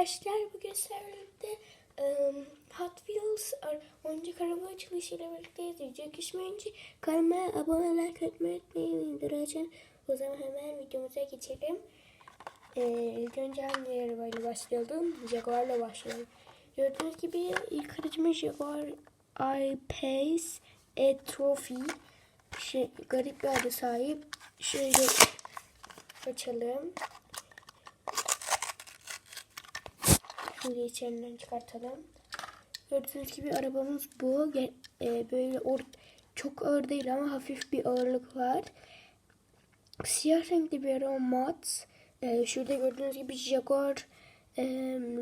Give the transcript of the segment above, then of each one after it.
arkadaşlar bugün sizlerle um, Hot Wheels oyuncak araba açılışıyla birlikte izleyecek. İşmenci kanalıma abone like etmeyi unutmayın. Lütfen. O zaman hemen videomuza geçelim. Ee, ilk önce hangi arabayla başlayalım? Jaguar'la başlayalım. Gördüğünüz gibi ilk aracımız Jaguar I-Pace E-Trophy. Şey, garip bir adı sahip. Şöyle açalım. Şöyle içeriden çıkartalım. Gördüğünüz gibi arabamız bu. E, böyle or- çok ağır değil ama hafif bir ağırlık var. Siyah renkli bir araba mat. E, şurada gördüğünüz gibi Jaguar e,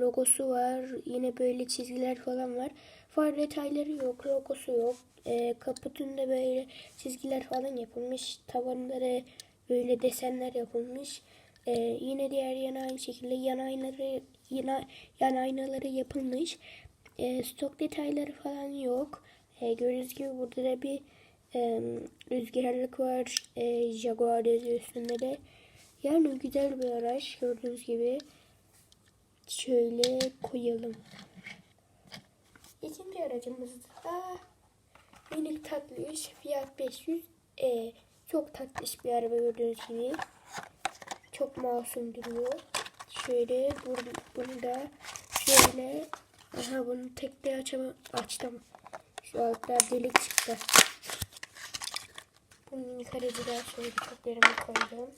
logosu var. Yine böyle çizgiler falan var. Far detayları yok. Logosu yok. E, kaputunda böyle çizgiler falan yapılmış. Tavanları böyle desenler yapılmış. E, yine diğer yana aynı şekilde yan aynaları yana, yan aynaları yapılmış. E, stok detayları falan yok. E, gördüğünüz gibi burada da bir e, rüzgarlık var. E, Jaguar yazıyor üstünde de. Yani güzel bir araç gördüğünüz gibi. Şöyle koyalım. İkinci aracımız da minik tatlış Fiat 500 e, çok tatlış bir araba gördüğünüz gibi. Çok masum duruyor. Şöyle bunu, da şöyle aha bunu tekte açama, açtım. Şu altta delik çıktı. Bunu minik aracı da şöyle çöplerime koydum.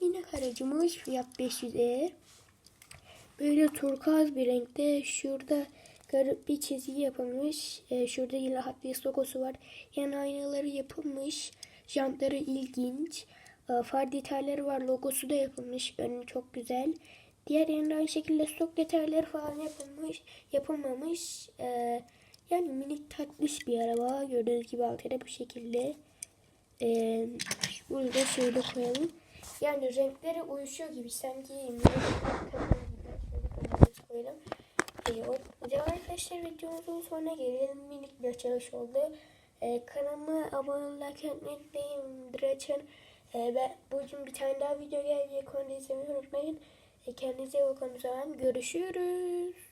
Minik aracımız Fiat 500e. Böyle turkuaz bir renkte şurada garip bir çizgi yapılmış. Ee, şurada yine Hot logosu var. Yan aynaları yapılmış. Jantları ilginç. Ee, far detayları var. Logosu da yapılmış. Önü çok güzel. Diğer yerinde aynı şekilde stok detayları falan yapılmış. Yapılmamış. Ee, yani minik tatlış bir araba. Gördüğünüz gibi altında bu şekilde. Ee, bunu da şöyle koyalım. Yani renkleri uyuşuyor gibi sanki koyalım. Ee, arkadaşlar videomuzun sonuna gelelim. Minik bir açılış oldu. Ee, kanalıma abone olmayı unutmayın. Direçen. Ee, ben bugün bir tane daha video gelecek. Onu izlemeyi unutmayın. Ee, kendinize iyi bakın. Görüşürüz.